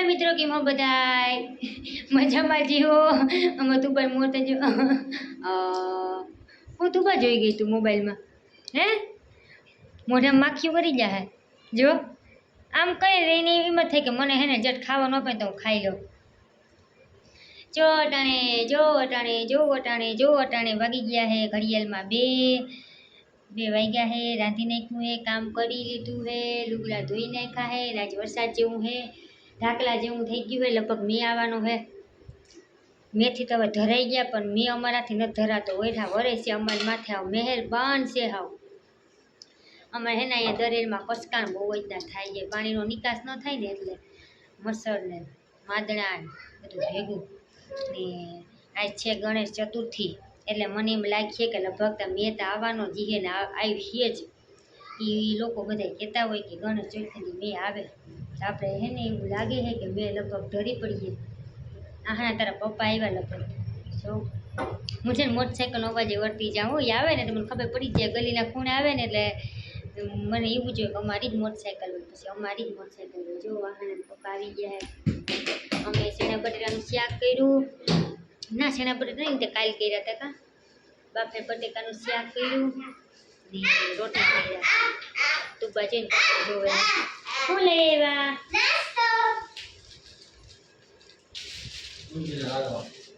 Hello મિત્રો, કેમ બધાય? મજામાં જીવો આમાં તું પણ મોત જ હું તું જોઈ ગઈ તું મોબાઈલમાં. હે? મોઢા માખીઓ કરી જા હે. જો, આમ કઈ રહીને એમ થાય કે મને હે ને જટ ખાવા ન પડે તો ખાઈ લઉં. જો અટાણે જો અટાણે જો અટાણે જો અટાણે વાગી ગયા હે ઘડિયાળમાં બે. બે વાગ્યા હે, રાંધી નાખ્યું હે, કામ કરી લીધું હે, લુગડા ધોઈ નાખ્યા હે રાજ વરસાદ જેવું હે. ઢાકલા જેવું થઈ ગયું હોય, લગભગ મી આવવાનું હે. મેથી તો હવે ધરાઈ ગયા, પણ મી અમારાથી નથી ધરાતો ઓઢા વરે છે, અમારી માથે આવ મહેરબાન છે હાવ. અમારે હે ને અહીંયા દરેરમાં કસકાણ બહુ જ ના થાય છે. પાણીનો નિકાસ ન થાય ને એટલે મસર ને બધું ભેગું. ને આજ છે ગણેશ ચતુર્થી. એટલે મને એમ લાગીએ કે લગભગ તો મેં તો આવવાનો જીએ ને આવ્યું આવી છે જ. એ લોકો બધા કહેતા હોય કે ગણેશ ચતુર્થી મેં આવે. તો આપણે હે ને એવું લાગે છે કે મેં લગભગ ઢળી પડીએ આહા તારા પપ્પા આવ્યા લગભગ. જો, હું છે ને મોટરસાઇકલ અવાજે વળતી જાઉં એ આવે ને તો મને ખબર પડી જાય ગલીના ખૂણે આવે ને એટલે મને એવું જોઈએ કે અમારી જ મોટરસાઇકલ હોય. પછી અમારી જ મોટરસાઇકલ હોય. જો વાહન પપ્પા આવી ગયા અમે શેણા બટેટાનું શાક કર્યું. ના, શેણા બટેટા નહીં, તે કાલ કર્યા હતા કા. બાફે બટેકાનું શાક કર્યું. રોટલા કર્યા તું બાજુ જોવે. શું લઈ આવ્યા?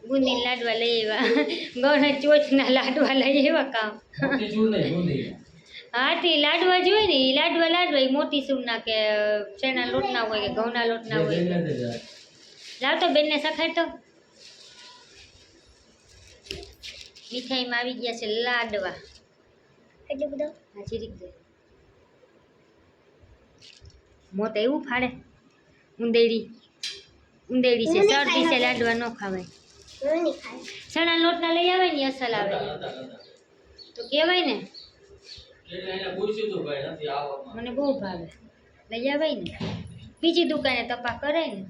બુંદી લાડવા. લઈ આવ્યા. ગૌણ ચોચના લાડવા લઈ આવ્યા કામ. હા તે લાડવા જોઈએ ને ઈ લાડવા લાડવા એ મોટી સૂરના કે શેના લોટના હોય કે ઘઉંના લોટના હોય. લાવ તો બેનને સખાડતો મીઠાઈમાં આવી ગયા છે લાડવા. એટલું બધો હા જીરીક દે. મોત એવું ફાડે. ઉંદેડી. ઉંદેડી છે શરદી છે લાડવા ન ખાવાય. ચણા લોટના લઈ આવે ને અસલ આવે. તો કહેવાય ને મને બહુ ભાવે. લઈ આવાય ને. બીજી દુકાને તપા કરાય ને.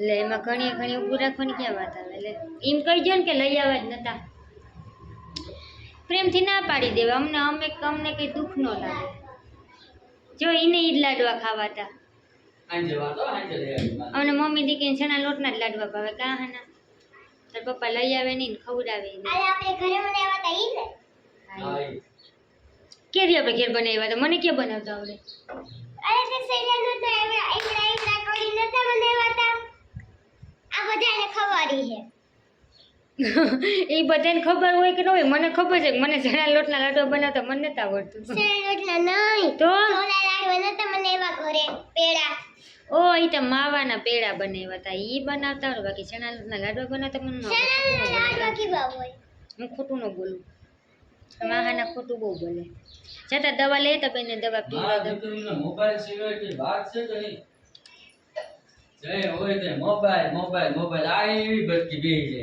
એટલે એમાં ઘણી ઘણી ઊભું રાખવાની ક્યાં વાત આવે? એટલે એમ કહી દો ને કે લઈ આવવા જ નતા. પ્રેમથી ના પાડી દેવા. અમને અમે અમને કંઈ દુઃખ ન લાગે. જો એને ઈ જ લાડવા ખાવાતા. અમને મમ્મી દીકરી ચણા લોટના જ લાડવા ભાવે? કા હાના? તાર પપ્પા લઈ આવે નહીં ને ખવડાવે કે આજે આપણે ઘરે બનાવ્યા હતા ઈ ને? કેરી આપણે ઘેર બનાવ્યા હતા? મને ક્યાં બનાવતા આવડે? બધાને છે. એ બધાને ખબર હોય કે ન હોય મને ખબર છે મને જણા લોટના લાડવા બનાવતા મને નથી આવડતું. સૈયાનો નહીં તો? લાડવા નતા બનાવ્યા ઘરે પેડા. ઓ એ તો માવાના પેડા બનાવ્યા હતા. એ બનાવતા હોય બાકી ચણા લોટના લાડવા બનાવતા મને લાડવા કેવા હોય? હું ખોટું ન બોલું. માહાના ખોટું બહુ બોલે. જતા દવા લે તો બેને દવા પીવા મોબાઈલ સિવાય વાત છે કે નહીં? જય હોય તે મોબાઈલ મોબાઈલ મોબાઈલ. આ એવી બચકી બેહી છે.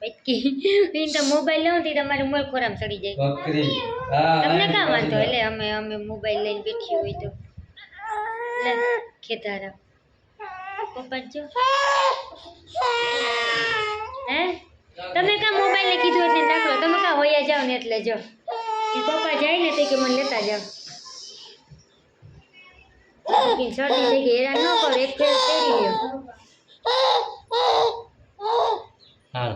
પછી એ તો મોબાઈલ લઉં તો તમારે ખોરામ ચડી જાય. બકરી. હા તમને કાં વાંધો? એટલે અમે અમે મોબાઈલ લઈને બેઠી હોય તો. ખેતારા. પપ્પા જો. હે? તમે કાં મોબાઈલ ને કીધું એટલે રાખો તમે કા હોયા જાઓ ને એટલે જો. પપ્પા જાય ને તે કે મને લેતા જાઓ કે શરદી થઈ ગઈ હેરાન ન કરો એક ફેર પહેરી લ્યો હા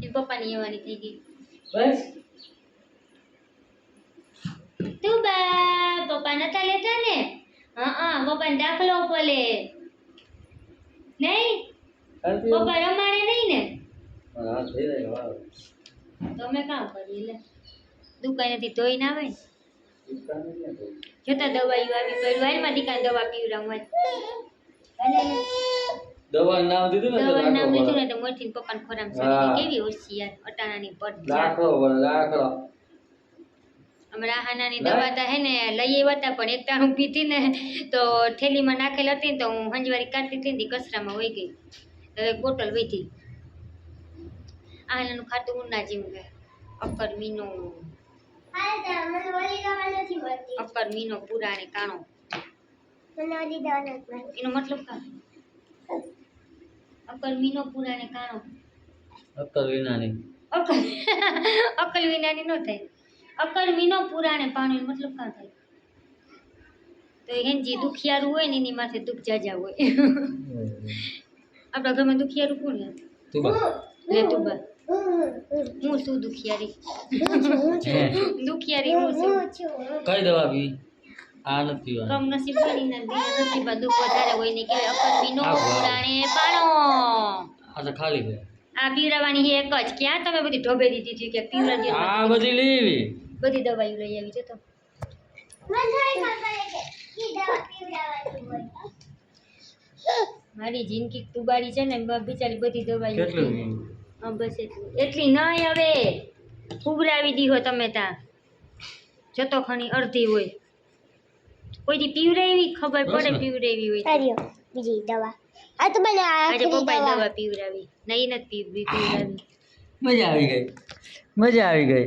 એ પપ્પાની એવાની થઈ ગઈ બસ તું બા પપ્પા નતા લેતા ને હા હા પપ્પાને દાખલો પડે નહીં પપ્પા રમાડે નહીં ને હા થઈ રહ્યો તમે કામ કરી લે દુકાનેથી ધોઈને આવે ને જોતા દવાઈઓ આવી પડી વાયરમાં દીકાને દવા પીવડાવવા દવા નામ દીધું ને તો દવા નામ રાખો ને તો મોટી પપ્પાને ખોરામ સડી કેવી હોશિયાર અટાણાની પડ રાખો પડે હમણાં હાનાની દવા તો હે ને લઈ આવ્યા હતા પણ એકતા ટાણું પીધી ને તો થેલીમાં નાખેલ હતી ને તો હું હંજવારી કાઢતી હતી ને કચરામાં વહી ગઈ. હવે બોટલ વીધી. આનાનું ખાતું ઉના જેવું હે અક્કર મીનો તો મને ઓલી દવા નથી મળતી. અક્કર મીનો પૂરા ને કાણો. મને ઓલી દવા નથી મળતી. એનો મતલબ કા? અક્કર મીનો પૂરા ને કાણો. અકલ વિનાની અકલ વિનાની નો થાય. અકર્મીનો પુરાણે પાણી મતલબ કાં થાય? તો એને જે દુખિયારું હોય ને એની માથે દુઃખ જાજા હોય. આપણા ઘરમાં દુખિયારું કોણ હતું તુબા. લે તું બા હું દુખિયારી છું હે દુખિયારી હું છું. કઈ દવા પી? આ નથી કમ નસીબની ને એના બીજા વધારે હોય ને કે અકર્મીનો આ વાહ. પુરાણે પાણો. આ તો ખાલી છે. આ પીવડાવવાની એક જ. ક્યાં તમે બધી ઢોબે દીધી હતી કે દો. આ બધી લેવી બધી દવાઈઓ લઈ આવી જતો મારી જિંદગી તુબાડી છે ને બિચારી બધી દવાઈઓ કેટલું પી. હા બસ એટલું. એટલી નહીં હવે. ઉબરાવી દીધો તમે ત્યાં જતો ખણી અડધી હોય. કોઈથી પીવરાવી ખબર પડે પીવરાવી પીવડાવી હોય બીજી દવા. આ તો મને આજે આખરી પપ્પાએ દવા. પીવરાવી નહીં નથી પીવરાવી મજા આવી ગઈ. મજા આવી ગઈ.